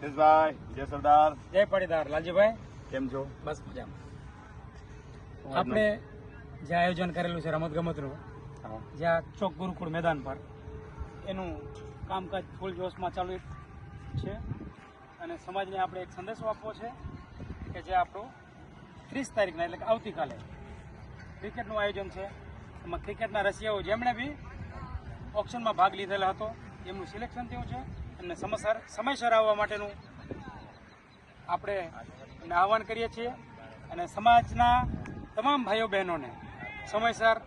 હિતેશભાઈ જય સરદાર. જય પાટીદાર લાલજીભાઈ. કેમ છો? બસ મજામાં. આપણે જે આયોજન કરેલું છે રમત ગમતનું જ્યાં ચોક ગુરુકુળ મેદાન પર એનું કામકાજ ફૂલ જોશમાં ચાલુ છે. અને સમાજને આપણે એક સંદેશો આપવો છે કે જે આપણું ત્રીસ તારીખના એટલે કે આવતીકાલે ક્રિકેટનું આયોજન છે. એમાં ક્રિકેટના રશિયાઓ જેમણે બી ઓપ્શનમાં ભાગ લીધેલો હતો એમનું સિલેક્શન થયું છે અને સમયસર સમયસર આવવા માટેનું આપણે એને આહવાન કરીએ છીએ અને સમાજના તમામ ભાઈઓ બહેનોને સમયસર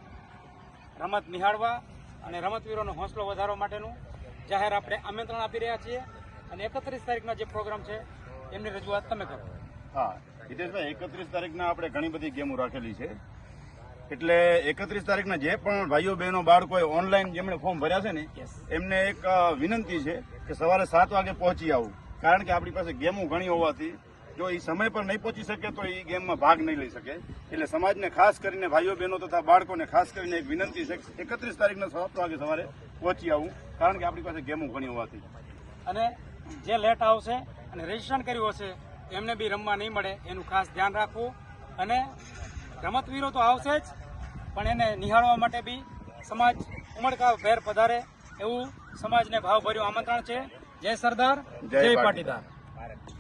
રમત નિહાળવા અને રમતવીરોનો હોંસલો વધારવા માટેનું જાહેર આપણે આમંત્રણ આપી રહ્યા છીએ અને એકત્રીસ તારીખના જે પ્રોગ્રામ છે, એમની રજૂઆત તમે કરો. હા, હિતેશભાઈ, એકત્રીસ તારીખના આપણે ઘણી બધી ગેમો રાખેલી છે. એટલે એકત્રીસ તારીખના જે પણ ભાઈઓ બહેનો બાળકોએ ઓનલાઈન જેમણે ફોર્મ ભર્યા છે ને. એમને એક વિનંતી છે કે સવારે સાત વાગે પહોંચી આવું. કારણ કે આપણી પાસે ગેમો ઘણી હોવાથી જો એ સમય પર નહીં પહોંચી શકે તો એ ગેમમાં ભાગ નહીં લઈ શકે. એટલે સમાજને ખાસ કરીને ભાઈઓ બહેનો તથા બાળકોને ખાસ કરીને એક વિનંતી છે એકત્રીસ તારીખના સાત વાગે સવારે પહોંચી આવું કારણ કે આપણી પાસે ગેમો ઘણી હોવાથી. અને જે લેટ આવશે અને રજીસ્ટ્રેશન કર્યું હશે એમને બી રમવા નહીં મળે એનું ખાસ ધ્યાન રાખવું. અને રમતવીરો તો આવશે જ પણ એને નિહાળવા માટે બી સમાજ ઉમળકા ભેર પધારે એવું સમાજને ભાવભર્યું આમંત્રણ છે જય સરદાર જય. પાટીદાર